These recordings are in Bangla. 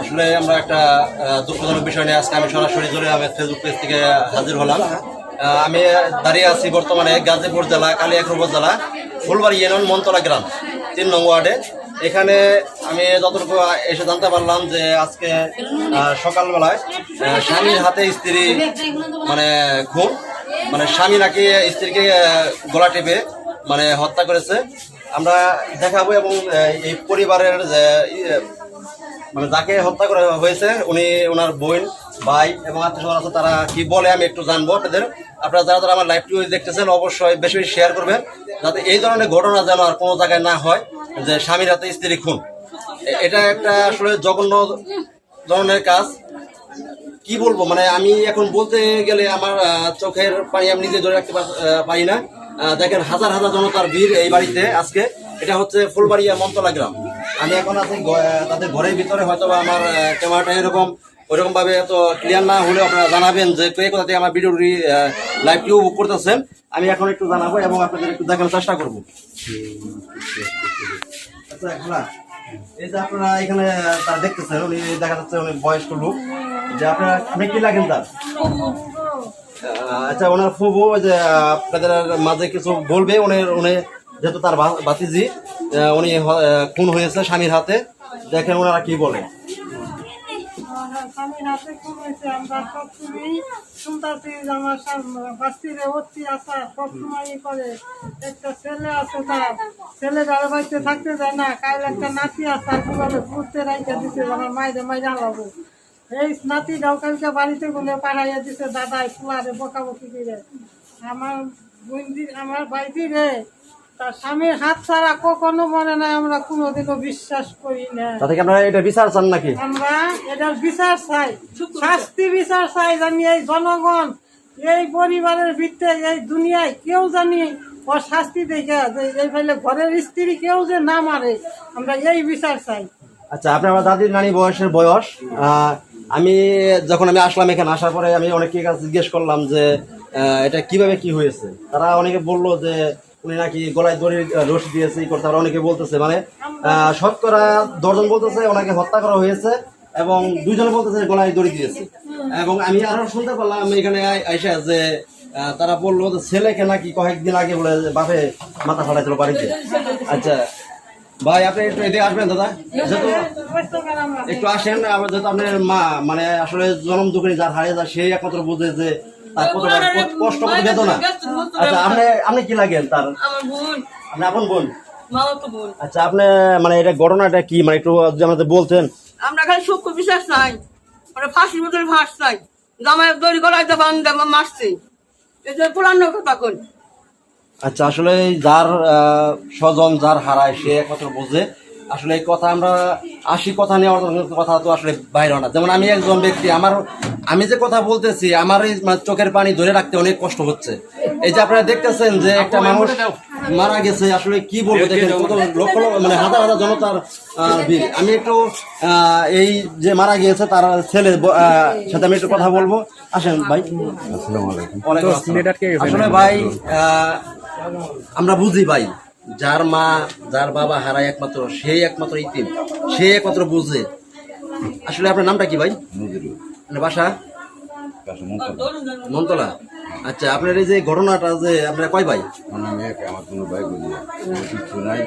আসলে আমরা একটা দুঃখজনক বিষয় নিয়ে আজকে আমি সরাসরি জুড়ে আমি ফেসবুক পেজ থেকে হাজির হলাম। আমি দাঁড়িয়ে আছি বর্তমানে গাজীপুর জেলা, কালিয়াকুর উপজেলা, ফুলবাড়ি ইউনিয়ন মন্তলা গ্রাম, তিন নং ওয়ার্ডে। এখানে আমি যতটুকু এসে জানতে পারলাম যে আজকে সকালবেলায় স্বামীর হাতে স্ত্রী মানে খুন মানে স্বামী নাকি স্ত্রীকে গলা টেপে মানে হত্যা করেছে। আমরা দেখাবো এবং এই পরিবারের যে মানে যাকে হত্যা করা হয়েছে, উনি ওনার বোন, ভাই এবং আত্মীয় আছে, তারা কি বলে আমি একটু জানব আপনাদের। আপনারা যারা যারা আমার লাইভটি দেখতেছেন, অবশ্যই বেশি বেশি শেয়ার করবেন, যাতে এই ধরনের ঘটনা যেন আর কোনো জায়গায় না হয়, যে স্বামীর হাতে স্ত্রী খুন। এটা একটা আসলে জঘন্য ধরনের কাজ। কি বলব? মানে আমি এখন বলতে গেলে আমার চোখের পানি আমি নিজে ধরে রাখতে পারি না। দেখেন হাজার হাজার জনতার ভিড় এই বাড়িতে আজকে। এটা হচ্ছে ফুলবাড়িয়া মন্তলা গ্রাম। আমি এখন আছি তাদের ঘরের ভিতরে হয়তো আমার ক্যামেরাটা এরকম ওইরকম ভাবে এত ক্লিয়ার না হলে আপনারা জানাবেন যে কে কোথা থেকে আমার ভিডিওটি লাইভটিও বুক করতেছেন। আমি এখন একটু জানাব এবং আপনাদের একটু দেখানোর চেষ্টা করব। আচ্ছা খালা, এই যে আপনারা এখানে তার দেখতেছেন উনি দেখা যাচ্ছে উনি বয়স্ক লোক। যে আপনারা আপনি কি লাগেন তার? আচ্ছা ওনার ফুবু যে আপনাদের মাঝে কিছু বলবে উনি উনি যেহেতু তার আহ, উনি খুন হয়েছে স্বামীর হাতে। দেখেন ওনারা কি বলে। স্বামীর হাতে হয়েছে, আমরা সবসময় ই করে। একটা ছেলে আছে ছেলে বাড়িতে থাকতে যায় না একটা নাতি কীভাবে ঘুরতে রাইতে দিতে আমার মাইরে মাইরে আলাবো এই কালকে বাড়িতে গুলে পাঠাইয়া দিছে, দাদাই ফুলারে বকাবকি আমার বন্দি আমার বাইদি রে তার স্বামীর হাত ছাড়া কখনো মনে না আমরা কোনোদিনও বিশ্বাস করি না। আপনারা এটা বিচার চান নাকি? আমরা এটার বিচার চাই শাস্তি বিচার চাই জানি এই জনগণ এই পরিবারের এই দুনিয়ায় কেউ জানি ও শাস্তি দেখে যে এই ফেলে ঘরের স্ত্রী কেউ যে না মারে আমরা এই বিচার চাই। আচ্ছা আপনার আমার দাদির নানি বয়সের বয়স আহ, আমি যখন আমি আসলাম এখানে আসার পরে আমি অনেকের কাছে জিজ্ঞেস করলাম যে আহ, এটা কীভাবে কি হয়েছে? তারা অনেকে বলল যে উনি নাকি গলায় দড়ি রশি দিয়েছে করতে অনেকে বলতেছে মানে শতকরা দশজন বলতেছে, ওনাকে হত্যা করা হয়েছে এবং দুইজন বলতেছে গলায় দড়ি দিয়েছে। এবং আমি আরও শুনতে পারলাম, এখানে আই- আইসা যে তারা বলল ছেলেকে নাকি কয়েকদিন আগে বলে বাপে মাথা ফাটাইছিল বাড়িতে আচ্ছা ভাই, আপনি একটু এদিকে আসবেন, দাদা। যেহেতু একটু আসেন যেহেতু আপনার মা মানে আসলে জনম দুঃখী যার হারিয়ে যায়, সেই একমাত্র বুঝে যে তার কত কষ্ট কত বেদনা আচ্ছা আপনি আপনি কি লাগেন তার? আমার বোন। আপনি আপন বোন? আচ্ছা আপনি মানে এটা ঘটনাটা কি? মানে একটু আমাদের বলতেন। আমরা খালি সূক্ষ্ম বিশ্বাস নাই আমরা ফাঁসির মতন ফাঁস নাই জামাই দড়ি গলায় তো বান্ধে মারছে। যে পুরানো কথা কোন আচ্ছা আসলে যার স্বজন যার হারায় সে একমাত্র বোঝে। আসলে এই কথা আমরা আশি কথা নেওয়ার কথা তো আসলে বাইরে না। যেমন আমি একজন ব্যক্তি আমার আমি যে কথা বলতেছি আমার এই মানে চোখের পানি ধরে রাখতে অনেক কষ্ট হচ্ছে। এই যে আপনারা দেখতেছেন যে একটা মানুষ মারা গেছে আসলে কি বলব দেখেন কত লক্ষ লক্ষ মানে হাজার হাজার জনতার আহ, ভিড়। আমি একটু আহ, এই যে মারা গিয়েছে তার ছেলে সাথে আমি একটু কথা বলব। আসেন ভাই। আসলে ভাই আহ, আমরা বুঝি ভাই। যার মা যার বাবা হারায় একমাত্র সেই একমাত্র ইতিম সে একমাত্র বুঝে। আসলে আপনার নামটা কি ভাই? মানে বাসা? মন্তলা আচ্ছা আপনার এই যে ঘটনাটা যে আপনার কয় ভাই? মানে আমি আমার কোনো ভাই বুঝি কিছু নাই।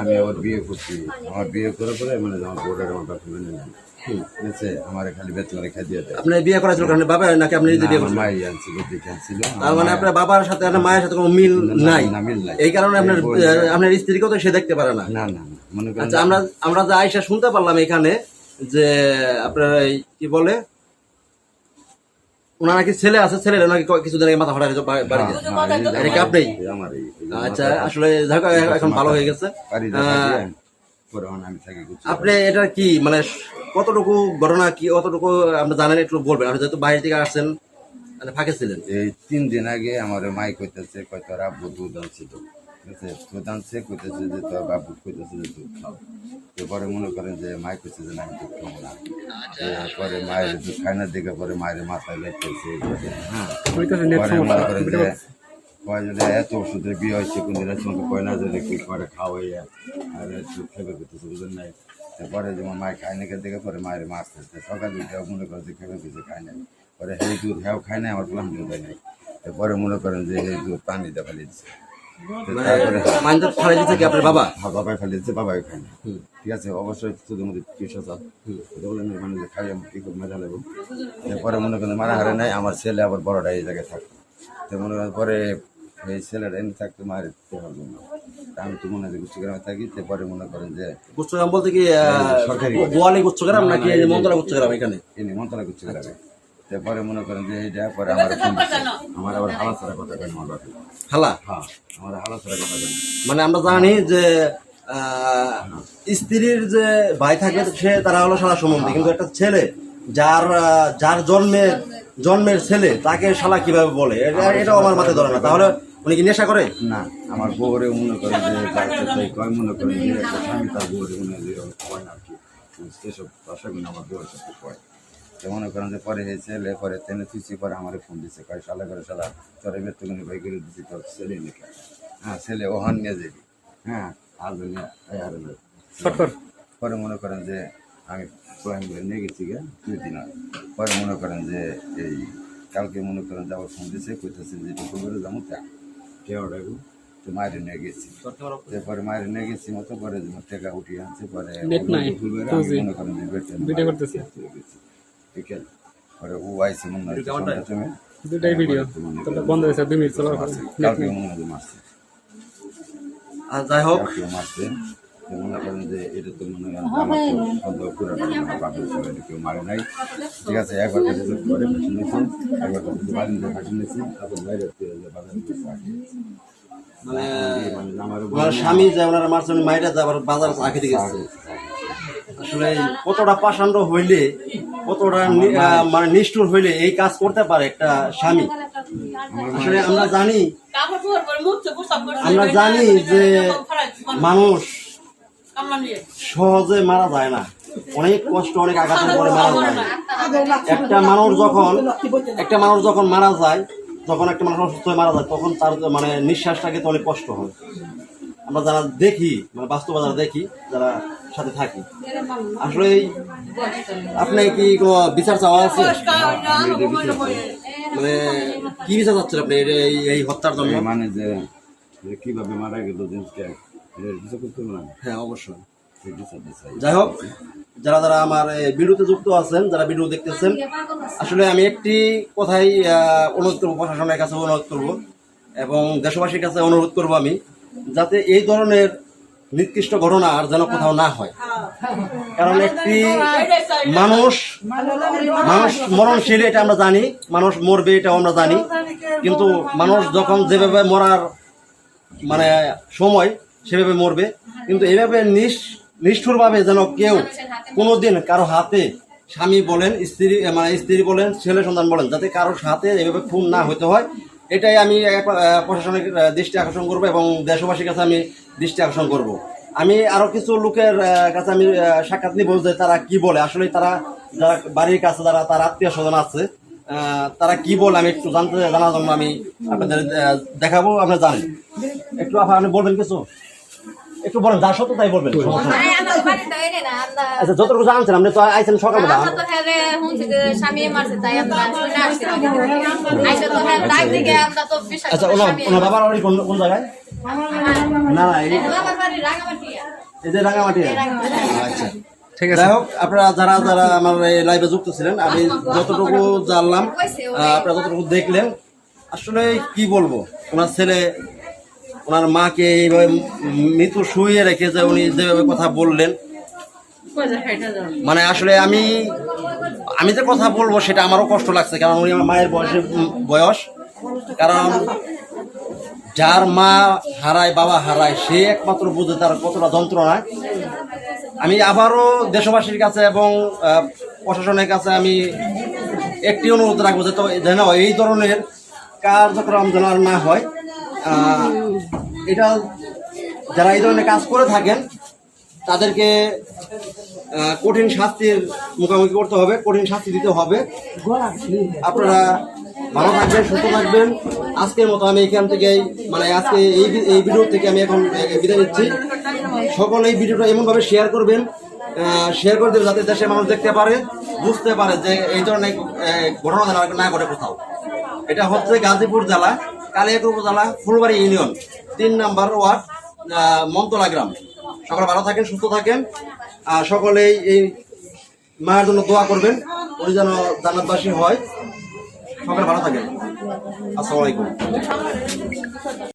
আমি আবার বিয়ে করছি। আমার বিয়ে করে পরে মানে আমার বোর্ডের আমার আছে আমার খালি বেতন রেখা দিয়ে দেয়। আপনি বিয়ে করেছিল কারণ বাবা নাকি আপনি নিজে বিয়ে আমার মাই আনছিল দেখে আনছিল তার মানে আপনার বাবার সাথে আপনার মায়ের সাথে কোনো মিল নাই। না, মিল নাই। এই কারণে আপনার আপনার স্ত্রীকেও তো সে দেখতে পারে না। না না না, মনে করেন আচ্ছা আমরা আমরা যে আয়সা শুনতে পারলাম এখানে যে আপনার এই কি বলে ওনার নাকি ছেলে আছে ছেলে নাকি কিছুদিন আগে মাথা ফাটা বাড়িতে হ্যাঁ, এই যে এটা কি আপনি? আচ্ছা আসলে এখন ভালো হয়ে গেছে। আমি। থাকি আপনি এটা কি মানে কতটুকু ঘটনা কি কতটুকু আপনি জানেন একটু বলবেন। আপনি যেহেতু বাইরে থেকে আসছেন মানে ফাঁকে ছিলেন। এই তিন দিন আগে আমার মাই কইতেছে কয় তোর আব্বু দুধ আনছিল দুধ আনছে কইতেছে যে তোর বাবু কইতেছে যে দুধ খাও। এরপরে মনে করেন যে মাই কইছে যে না আমি দুধ খাব না। পরে মায়ের দুধ খায় না দেখে পরে মায়ের মাথায় লেগতেছে হ্যাঁ মনে করেন যে কয় এত ওষুধে বিয়ে হয়েছে কোন দিনের সঙ্গে কয় না যে কি করে খাওয়াইয়া আর একটু খেবে করতেছে বুঝলেন নাই। পরে যেমন মায়ের খায় না দেখে পরে মায়ের মারছে তো সকালে উঠে মনে করে যে খেয়ে কিছু খায় না পরে সেই দুধ হ্যাঁ খায় না আমার প্লান দুধ নাই। তো পরে মনে করেন যে এই দুধ পানি দিয়ে ফেলে দিচ্ছে তারপরে আপনার বাবা? হ্যাঁ বাবাই ফেলে দিচ্ছে বাবাই খায় না ঠিক আছে অবশ্যই শুধু মধ্যে কিছু চাল মানে খাই আমি কি মজা লাগবো পরে মনে করেন মারা হারে নাই আমার ছেলে আবার বড়টা এই জায়গায় থাকতো মনে করেন পরে এই ছেলেটা এমনি থাকতে মায়ের দিতে পারব না আমি তো মনে হয় গুচ্ছগ্রামে থাকি তো পরে মনে করেন যে গুচ্ছগ্রাম বলতে কি সরকারি। গোয়ালি গুচ্ছগ্রাম নাকি এই যে গুচ্ছগ্রাম এখানে? এনে মন্ত্রণা গুচ্ছগ্রামে। পরে মনে করেন যে এইটা পরে আমার আমার আবার হালা ছাড়া কথা কেন আমার বাপে হালা? হ্যাঁ আমার হালা ছাড়া কথা কেন মানে আমরা জানি যে স্ত্রীর যে ভাই থাকে সে তারা হলো সারা সম্বন্ধী। কিন্তু একটা ছেলে যার যার জন্মের জন্মের ছেলে তাকে শালা কীভাবে বলে? এটা- এটাও আমার মাথায় ধরে না। তাহলে উনি কি নেশা করে? না আমার বউরে মনে করেন যে সাথে কয় মনে করেন যে একটা স্বামী তার বউরে মনে যে কয় না আর কি। সেসব দশাগুলো আমার বউয়ের সাথে কয় তো মনে করেন যে পরে এই ছেলে পরে তেনে তুইছি পরে আমার ফোন দিচ্ছে কয় সালা করে সালা তোর এবার তুমি ভাই করে দিচ্ছি তোর ছেলে লিখে হ্যাঁ ছেলে ওহান নিয়ে যাবি। হ্যাঁ আর। পরে মনে করেন যে আমি প্ল্যান করে নিয়ে গেছি গে দুই দিন। পরে মনে করেন যে এই কালকে মনে করেন যে আবার ফোন দিচ্ছে কইতেছে যে টুকু করে যাব তা। ডাকবো তো মায়ের নিয়ে গেছি। তারপরে মায়ের নিয়ে গেছি মতো পরে টাকা উঠিয়ে আনছে পরে। মনে করেন যে ভিডিও করতেছি। বিকেল পরে ও আইসে মনে হয় সময়। দুটাই ভিডিও বন্ধ হয়েছে দুই মিনিট চলার পরে কালকে মনে হয় মারছে। আর যাই হোক। মারছে। মনে করেন যে এটা তো মনে হয় আমার সন্দেহ আমার বাপের ছেলে কেউ মারে নাই। ঠিক আছে একবার ফাঁসি নিয়েছে। একবার বাড়িতে ফাঁসি নিয়েছে। তারপর বাইরে মানে ওনার স্বামী যে ওনার মারছে উনি মাইরা যে বাজার আগে দিকে গেছে। আসলে কতটা পাষাণ্ড হইলে কতটা মানে নিষ্ঠুর হইলে এই কাজ করতে পারে একটা স্বামী? আসলে আমরা জানি আমরা জানি যে মানুষ সহজে মারা যায় না। অনেক কষ্ট অনেক আঘাতের পরে মারা যায়। একটা মানুষ যখন একটা মানুষ যখন মারা যায় যখন একটা মানুষ অসুস্থ হয়ে মারা যায় তখন তার মানে নিঃশ্বাসটাকে তো অনেক কষ্ট হয় আমরা যারা দেখি মানে বাস্তবে যারা দেখি যারা সাথে থাকি আসলে আপনি কি কোনো বিচার চাওয়া আছে মানে কি বিচার চাচ্ছেন আপনি এই- এই- হত্যার জন্য মানে যে কীভাবে মারা গেল জিনিসটা হ্যাঁ অবশ্যই। যাই হোক যারা যারা আমার ভিডিওতে যুক্ত আছেন, যারা ভিডিও দেখতেছেন, আসলে আমি একটি কথাই অনুরোধ করব, প্রশাসনের কাছে অনুরোধ করব এবং দেশবাসীর কাছে অনুরোধ করব আমি, যাতে এই ধরনের নির্দিষ্ট ঘটনা আর যেন কোথাও না হয়। কারণ একটি মানুষ মানুষ মরণশীল, এটা আমরা জানি, মানুষ মরবে, এটাও আমরা জানি, কিন্তু মানুষ যখন যেভাবে মরার মানে সময়, সেভাবে মরবে, কিন্তু এভাবে নিষ্ নিষ্ঠুরভাবে যেন কেউ কোনোদিন কারও হাতে স্বামী বলেন, স্ত্রী মানে স্ত্রী বলেন, ছেলে সন্তান বলেন, যাতে কারোর হাতে এভাবে খুন না হতে হয়। এটাই আমি প্রশাসনের দৃষ্টি আকর্ষণ করব এবং দেশবাসীর কাছে আমি দৃষ্টি আকর্ষণ করব। আমি আরও কিছু লোকের কাছে আমি সাক্ষাৎ নিব যে তারা কি বলে। আসলে তারা যারা বাড়ির কাছে, যারা, তার আত্মীয় স্বজন আছে তারা কি বলে আমি একটু জানতে, জানার জন্য আমি আপনাদের দেখাবো, আপনি জানেন। একটু আপা আপনি বলবেন কিছু? একটু বলেন যা সত্য তাই বলবেন আচ্ছা যতটুকু জানছেন আপনি তো আইছেন সকালবেলা হ্যাঁ হ্যাঁ আচ্ছা করি ওনার ওনার বাবার বাড়ি কোন কোন জায়গায়? না না এই যে রাঙামাটি আচ্ছা ঠিক আছে। যাই হোক আপনারা যারা যারা আমার এই লাইভে যুক্ত ছিলেন আমি যতটুকু জানলাম আপনারা যতটুকু দেখলেন আসলে কি বলব? ওনার ছেলে ওনার মাকে এইভাবে মৃত্যু শুয়ে রেখে যে উনি যেভাবে কথা বললেন। মানে আসলে আমি আমি যে কথা বলব সেটা আমারও কষ্ট লাগছে, কারণ উনি আমার মায়ের বয়সে বয়স। কারণ যার মা হারায়, বাবা হারায়, সে একমাত্র বুঝে তার কতটা যন্ত্রণা। আমি আবারও দেশবাসীর কাছে এবং প্রশাসনের কাছে আমি একটি অনুরোধ রাখব যে, তো, যেন এই ধরনের কার্যক্রম যেন না হয়। এটা যারা এই ধরনের কাজ করে থাকেন, তাদেরকে কঠিন শাস্তির মুখোমুখি করতে হবে, কঠিন শাস্তি দিতে হবে। আপনারা ভালো থাকবেন, সুস্থ থাকবেন। আজকের মতো আমি এখান থেকে মানে আজকে এই এই ভিডিও থেকে আমি এখন বিদায় নিচ্ছি। সকলে এই ভিডিওটা এমনভাবে শেয়ার করবেন শেয়ার করে দেবে যাতে দেশের মানুষ দেখতে পারে, বুঝতে পারে যে এই ধরনের ঘটনা না ঘটে কোথাও। এটা হচ্ছে গাজীপুর জেলা। কালিয়াকুর উপজেলা ফুলবাড়ি ইউনিয়ন, তিন নাম্বার ওয়ার্ড মন্তলা গ্রাম। সকলে ভালো থাকেন, সুস্থ থাকেন। আর সকলেই এই মায়ের জন্য দোয়া করবেন, উনি যেন জান্নাতবাসী হয়। সকলে ভালো থাকেন। আসসালামু আলাইকুম।